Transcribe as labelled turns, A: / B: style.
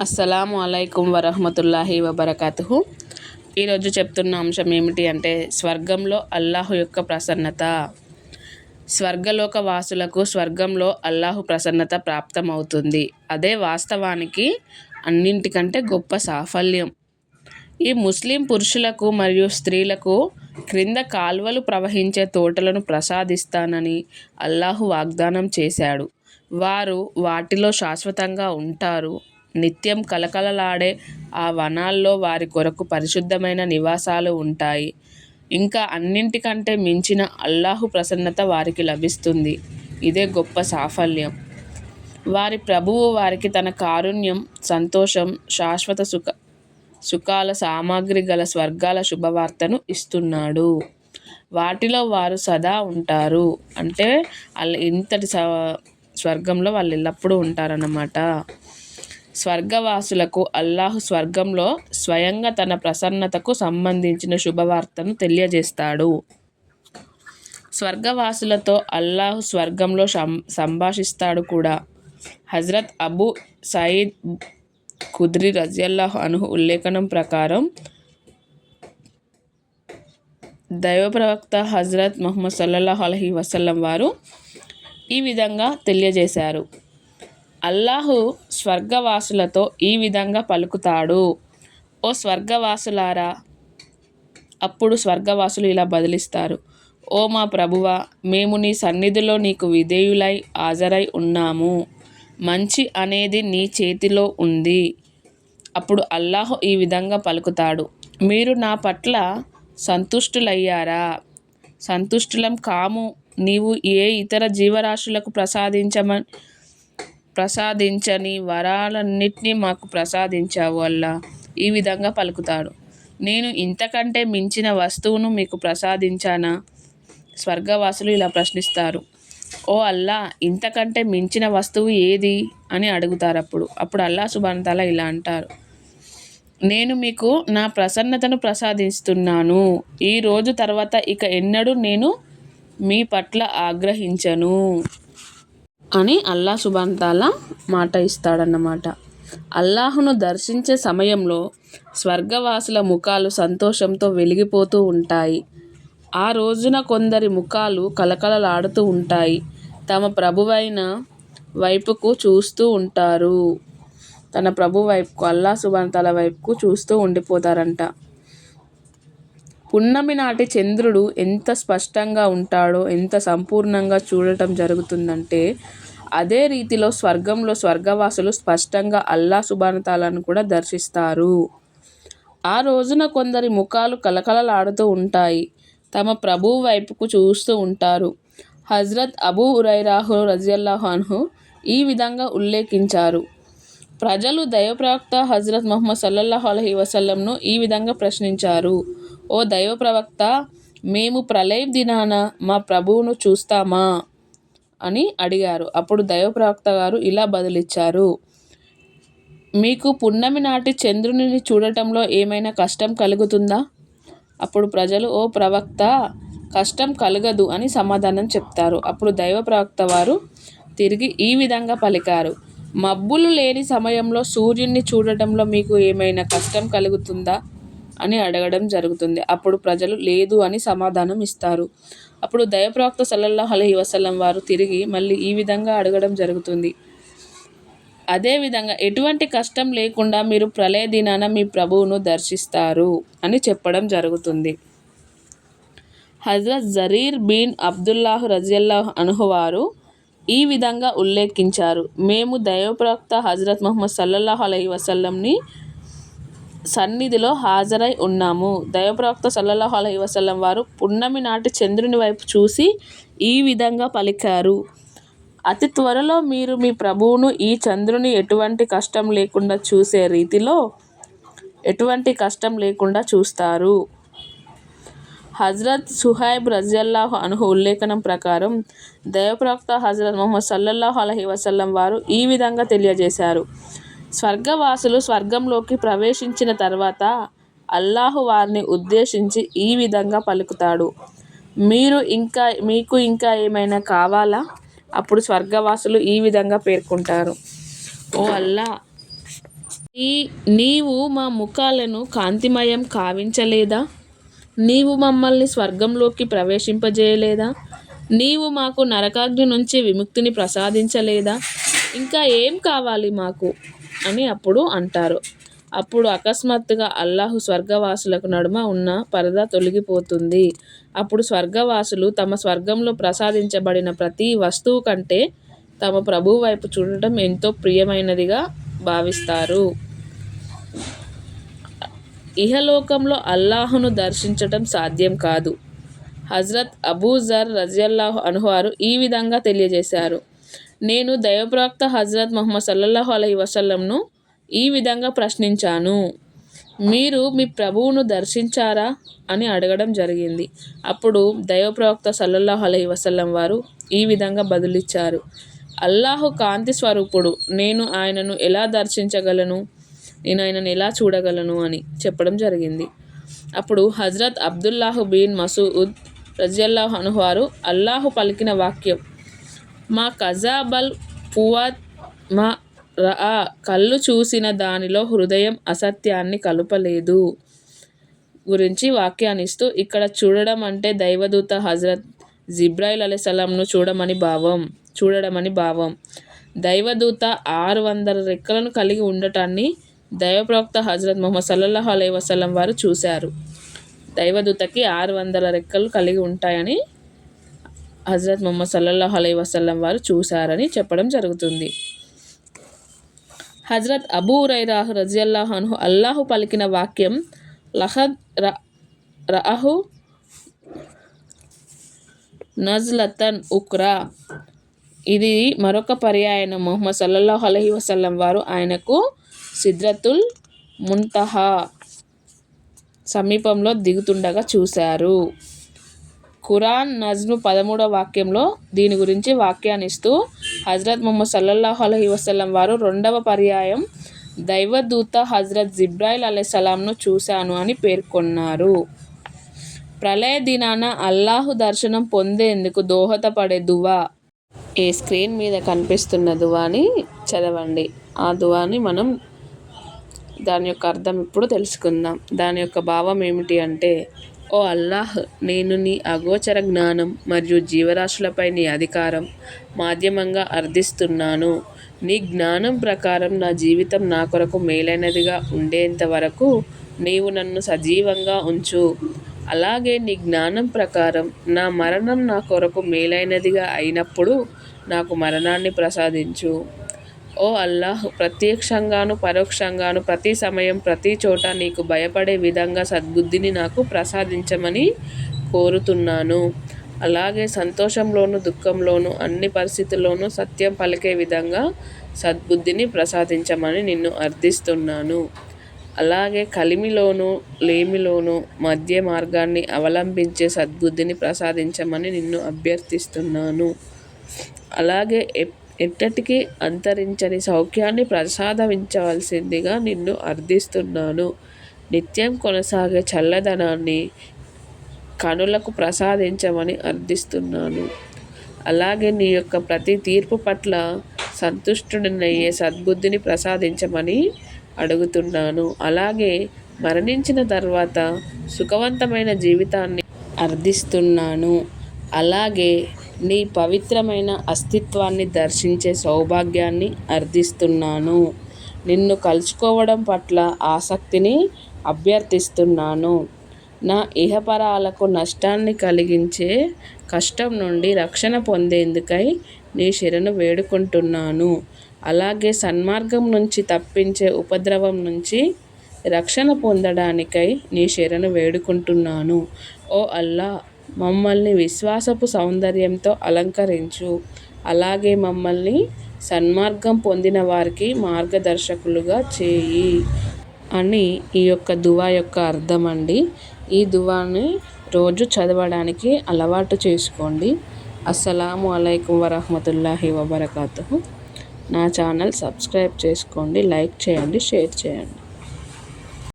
A: అస్సలాము అలైకుం వరహమతుల్లాహి వబర్కాతుహు. ఈరోజు చెప్తున్న అంశం ఏమిటి అంటే స్వర్గంలో అల్లాహు యొక్క ప్రసన్నత. స్వర్గలోక వాసులకు స్వర్గంలో అల్లాహు ప్రసన్నత ప్రాప్తమవుతుంది. అదే వాస్తవానికి అన్నింటికంటే గొప్ప సాఫల్యం. ఈ ముస్లిం పురుషులకు మరియు స్త్రీలకు క్రింద కాల్వలు ప్రవహించే తోటలను ప్రసాదిస్తానని అల్లాహు వాగ్దానం చేశాడు. వారు వాటిలో శాశ్వతంగా ఉంటారు. నిత్యం కలకలలాడే ఆ వనాల్లో వారి కొరకు పరిశుద్ధమైన నివాసాలు ఉంటాయి. ఇంకా అన్నింటికంటే మించిన అల్లాహు ప్రసన్నత వారికి లభిస్తుంది. ఇదే గొప్ప సాఫల్యం. వారి ప్రభువు వారికి తన కారుణ్యం సంతోషం శాశ్వత సుఖ సుఖాల సామాగ్రి గల స్వర్గాల శుభవార్తను ఇస్తున్నాడు. వాటిలో వారు సదా ఉంటారు. అంటే అలా ఇంతటి స్వర్గంలో వాళ్ళు ఎల్లప్పుడూ ఉంటారన్నమాట. స్వర్గవాసులకు అల్లాహు స్వర్గంలో స్వయంగా తన ప్రసన్నతకు సంబంధించిన శుభవార్తను తెలియజేస్తాడు. స్వర్గవాసులతో అల్లాహు స్వర్గంలో సం సంభాషిస్తాడు కూడా. హజరత్ అబు సయీద్ కుద్రి రజియల్లాహు అను ఉల్లేఖనం ప్రకారం దైవ ప్రవక్త హజరత్ మొహమ్మద్ సల్లల్లాహు అలహీ వసల్లం వారు ఈ విధంగా తెలియజేశారు. అల్లాహు స్వర్గవాసులతో ఈ విధంగా పలుకుతాడు. ఓ స్వర్గవాసులారా అప్పుడు స్వర్గవాసులు ఇలా బదిలిస్తారు. ఓ మా ప్రభువ మేము నీ సన్నిధిలో నీకు విధేయులై హాజరై ఉన్నాము. మంచి అనేది నీ చేతిలో ఉంది. అప్పుడు అల్లాహ్ ఈ విధంగా పలుకుతాడు. మీరు నా పట్ల సంతుష్టులయ్యారా? సంతుష్టులం కాము. నీవు ఏ ఇతర జీవరాశులకు ప్రసాదించమని ప్రసాదించని వరాలన్నిటినీ మాకు ప్రసాదించావు అల్లా. ఈ విధంగా పలుకుతాడు. నేను ఇంతకంటే మించిన వస్తువును మీకు ప్రసాదించానా? స్వర్గవాసులు ఇలా ప్రశ్నిస్తారు. ఓ అల్లా ఇంతకంటే మించిన వస్తువు ఏది? అని అడుగుతారు అప్పుడు. అప్పుడు అల్లా సుబానతాల ఇలా అంటారు. నేను మీకు నా ప్రసన్నతను ప్రసాదిస్తున్నాను. ఈ రోజు తర్వాత ఇక ఎన్నడూ నేను మీ పట్ల ఆగ్రహించను. అని అల్లా సుబాంతాల మాట ఇస్తాడన్నమాట. అల్లాహును దర్శించే సమయంలో స్వర్గవాసుల ముఖాలు సంతోషంతో వెలిగిపోతూ ఉంటాయి. ఆ రోజున కొందరి ముఖాలు కలకలలాడుతూ ఉంటాయి. తమ ప్రభువైన వైపుకు చూస్తూ ఉంటారు. తన ప్రభు వైపుకు అల్లా సుబాంతాల వైపుకు చూస్తూ ఉండిపోతారంట. పున్నమి నాటి చంద్రుడు ఎంత స్పష్టంగా ఉంటాడో ఎంత సంపూర్ణంగా చూడటం జరుగుతుందంటే అదే రీతిలో స్వర్గంలో స్వర్గవాసులు స్పష్టంగా అల్లా సుబానతాలను కూడా దర్శిస్తారు. ఆ రోజున కొందరి ముఖాలు కలకలలాడుతూ ఉంటాయి. తమ ప్రభువు వైపుకు చూస్తూ ఉంటారు. హజ్రత్ అబూ ఉరైరాహు రజియల్లాహాన్హు ఈ విధంగా ఉల్లేఖించారు. ప్రజలు దైవప్రవక్త హజరత్ మొహమ్మద్ సల్లల్లాహు అలహీ వసల్లంను ఈ విధంగా ప్రశ్నించారు. ఓ దైవ ప్రవక్త మేము ప్రళయ దినాన మా ప్రభువును చూస్తామా? అని అడిగారు. అప్పుడు దైవ ప్రవక్త గారు ఇలా బదులిచ్చారు. మీకు పున్నమి నాటి చంద్రుని చూడటంలో ఏమైనా కష్టం కలుగుతుందా? అప్పుడు ప్రజలు ఓ ప్రవక్త కష్టం కలగదు అని సమాధానం చెప్తారు. అప్పుడు దైవ ప్రవక్త వారు తిరిగి ఈ విధంగా పలికారు. మబ్బులు లేని సమయంలో సూర్యుడిని చూడటంలో మీకు ఏమైనా కష్టం కలుగుతుందా? అని అడగడం జరుగుతుంది. అప్పుడు ప్రజలు లేదు అని సమాధానం ఇస్తారు. అప్పుడు దయప్రవక్త సల్లల్లాహు అలహి వసలం వారు తిరిగి మళ్ళీ ఈ విధంగా అడగడం జరుగుతుంది. అదేవిధంగా ఎటువంటి కష్టం లేకుండా మీరు ప్రళయ దినాన మీ ప్రభువును దర్శిస్తారు అని చెప్పడం జరుగుతుంది. హజరత్ జరీర్ బీన్ అబ్దుల్లాహ్ అనుహు వారు ఈ విధంగా ఉల్లేఖించారు. మేము దైవప్రవక్త హజరత్ మహమ్మద్ సల్లల్లాహు అలై వసల్లంని సన్నిధిలో హాజరై ఉన్నాము. దైవప్రవక్త సల్లల్లాహు అలై వసల్లం వారు పున్నమి నాటి చంద్రుని వైపు చూసి ఈ విధంగా పలికారు. అతి త్వరలో మీరు మీ ప్రభువును ఈ చంద్రుని ఎటువంటి కష్టం లేకుండా చూసే రీతిలో ఎటువంటి కష్టం లేకుండా చూస్తారు. హజరత్ సుహైబ్ రజల్లాహ్ అనుహు ఉల్లేఖనం ప్రకారం దైవప్రవక్త హజరత్ మొహమ్మద్ సల్లల్లాహు అలహి వసల్లం వారు ఈ విధంగా తెలియజేశారు. స్వర్గవాసులు స్వర్గంలోకి ప్రవేశించిన తర్వాత అల్లాహు వారిని ఉద్దేశించి ఈ విధంగా పలుకుతాడు. మీరు ఇంకా మీకు ఇంకా ఏమైనా కావాలా? అప్పుడు స్వర్గవాసులు ఈ విధంగా పేర్కొంటారు. ఓ అల్లా నీ నీవు మా ముఖాలను కాంతిమయం కావించలేదా? నీవు మమ్మల్ని స్వర్గంలోకి ప్రవేశింపజేయలేదా? నీవు మాకు నరకాగ్ని నుంచి విముక్తిని ప్రసాదించలేదా? ఇంకా ఏం కావాలి మాకు? అని అప్పుడు అంటారు. అప్పుడు అకస్మాత్తుగా అల్లాహు స్వర్గవాసులకు నడుమ ఉన్న పరద తొలగిపోతుంది. అప్పుడు స్వర్గవాసులు తమ స్వర్గంలో ప్రసాదించబడిన ప్రతి వస్తువు కంటే తమ ప్రభు వైపు చూడటం ఎంతో ప్రియమైనదిగా భావిస్తారు. ఇహలోకంలో అల్లాహును దర్శించటం సాధ్యం కాదు. హజరత్ అబూజర్ రజియల్లాహు అనువారు ఈ విధంగా తెలియజేశారు. నేను దైవప్రాప్త హజరత్ మొహమ్మద్ సల్లల్లాహు అలహి వసల్లంను ఈ విధంగా ప్రశ్నించాను. మీరు మీ ప్రభువును దర్శించారా అని అడగడం జరిగింది. అప్పుడు దైవప్రవక్త సల్లల్లాహు అలహి వసల్లం వారు ఈ విధంగా బదులిచ్చారు. అల్లాహు కాంతి స్వరూపుడు నేను ఆయనను ఎలా దర్శించగలను? నేను ఆయనను ఎలా చూడగలను అని చెప్పడం జరిగింది. అప్పుడు హజరత్ అబ్దుల్లాహు బీన్ మసూద్ రజియల్లాహు అనువారు అల్లాహు పలికిన వాక్యం మా కజాబల్ పువాత్ మా రా కళ్ళు చూసిన దానిలో హృదయం అసత్యాన్ని కలుపలేదు గురించి వాక్యాన్నిస్తూ ఇక్కడ చూడడం అంటే దైవదూత హజరత్ జిబ్రాయిల్ అలైసలాంను చూడమని భావం చూడడమని భావం. దైవదూత ఆరు వందల రెక్కలను కలిగి ఉండటాన్ని దైవప్రవక్త హజరత్ మొహమ్మద్ సల్లల్లాహు అలై వసలం వారు చూశారు. దైవదూతకి ఆరు వందల రెక్కలు కలిగి ఉంటాయని హజరత్ మొహమ్మద్ సల్లల్లాహు అలై వసలం వారు చూశారని చెప్పడం జరుగుతుంది. హజరత్ అబూ రైరాహు రజియల్లాహు అన్హు అల్లాహు పలికిన వాక్యం లహద్ రహు నజ్లతన్ ఉక్రా. ఇది మరొక పర్యాయన. మొహమ్మద్ సల్లల్లాహు అలహి వసల్లం వారు ఆయనకు సిద్రతుల్ ముంతహా సమీపంలో దిగుతుండగా చూశారు. ఖురాన్ నజ్ము పదమూడవ వాక్యంలో దీని గురించి వ్యాఖ్యానిస్తూ హజరత్ ముహమ్మద్ సల్లల్లాహు అలహి వసల్లం వారు రెండవ పర్యాయం దైవదూత హజరత్ జిబ్రాయిల్ అలైసలాంను చూశాను అని పేర్కొన్నారు. ప్రళయ దినాన అల్లాహు దర్శనం పొందేందుకు దోహదపడే దువా ఏ స్క్రీన్ మీద కనిపిస్తున్న దువాని చదవండి. ఆ దువాని మనం దాని యొక్క అర్థం ఇప్పుడు తెలుసుకుందాం. దాని యొక్క భావం ఏమిటి అంటే ఓ అల్లాహ్ నేను నీ అగోచర జ్ఞానం మరియు జీవరాశులపై నీ అధికారం మాధ్యమంగా అర్థిస్తున్నాను. నీ జ్ఞానం ప్రకారం నా జీవితం నా కొరకు మేలైనదిగా ఉండేంత వరకు నీవు నన్ను సజీవంగా ఉంచు. అలాగే నీ జ్ఞానం ప్రకారం నా మరణం నా కొరకు మేలైనదిగా అయినప్పుడు నాకు మరణాన్ని ప్రసాదించు. ఓ అల్లాహ్ ప్రత్యక్షంగాను పరోక్షంగాను ప్రతి సమయం ప్రతి చోట నీకు భయపడే విధంగా సద్బుద్ధిని నాకు ప్రసాదించమని కోరుతున్నాను. అలాగే సంతోషంలోను దుఃఖంలోను అన్ని పరిస్థితుల్లోనూ సత్యం పలికే విధంగా సద్బుద్ధిని ప్రసాదించమని నిన్ను అర్థిస్తున్నాను. అలాగే కలిమిలోను లేమిలోను మధ్య మార్గాన్ని అవలంబించే సద్బుద్ధిని ప్రసాదించమని నిన్ను అభ్యర్థిస్తున్నాను. అలాగే ఎట్టటికీ అంతరించని సౌఖ్యాన్ని ప్రసాదించవలసిందిగా నిన్ను అర్థిస్తున్నాను నిత్యం కొనసాగే చల్లదనాన్ని కనులకు ప్రసాదించమని అర్థిస్తున్నాను అలాగే నీ యొక్క ప్రతి తీర్పు పట్ల సంతుష్టుడినయ్యే సద్బుద్ధిని ప్రసాదించమని అడుగుతున్నాను. అలాగే మరణించిన తర్వాత సుఖవంతమైన జీవితాన్ని అర్థిస్తున్నాను అలాగే నీ పవిత్రమైన అస్తిత్వాన్ని దర్శించే సౌభాగ్యాన్ని అర్థిస్తున్నాను నిన్ను కలుసుకోవడం పట్ల ఆసక్తిని అభ్యర్థిస్తున్నాను. నా ఇహపరాలకు నష్టాన్ని కలిగించే కష్టం నుండి రక్షణ పొందేందుకై నీ శరణు వేడుకుంటున్నాను. అలాగే సన్మార్గం నుంచి తప్పించే ఉపద్రవం నుంచి రక్షణ పొందడానికై నీ శరణు వేడుకుంటున్నాను. ఓ అల్లా మమ్మల్ని విశ్వాసపు సౌందర్యంతో అలంకరించు. అలాగే మమ్మల్ని సన్మార్గం పొందిన వారికి మార్గదర్శకులుగా చేయి. అని ఈ యొక్క దువా యొక్క అర్థం అండి ఈ దువాని రోజు చదవడానికి అలవాటు చేసుకోండి. అస్సలాము అలైకుం వరహమతుల్లాహి వబర్కాతు నా ఛానల్ సబ్స్క్రైబ్ చేసుకోండి లైక్ చేయండి షేర్ చేయండి.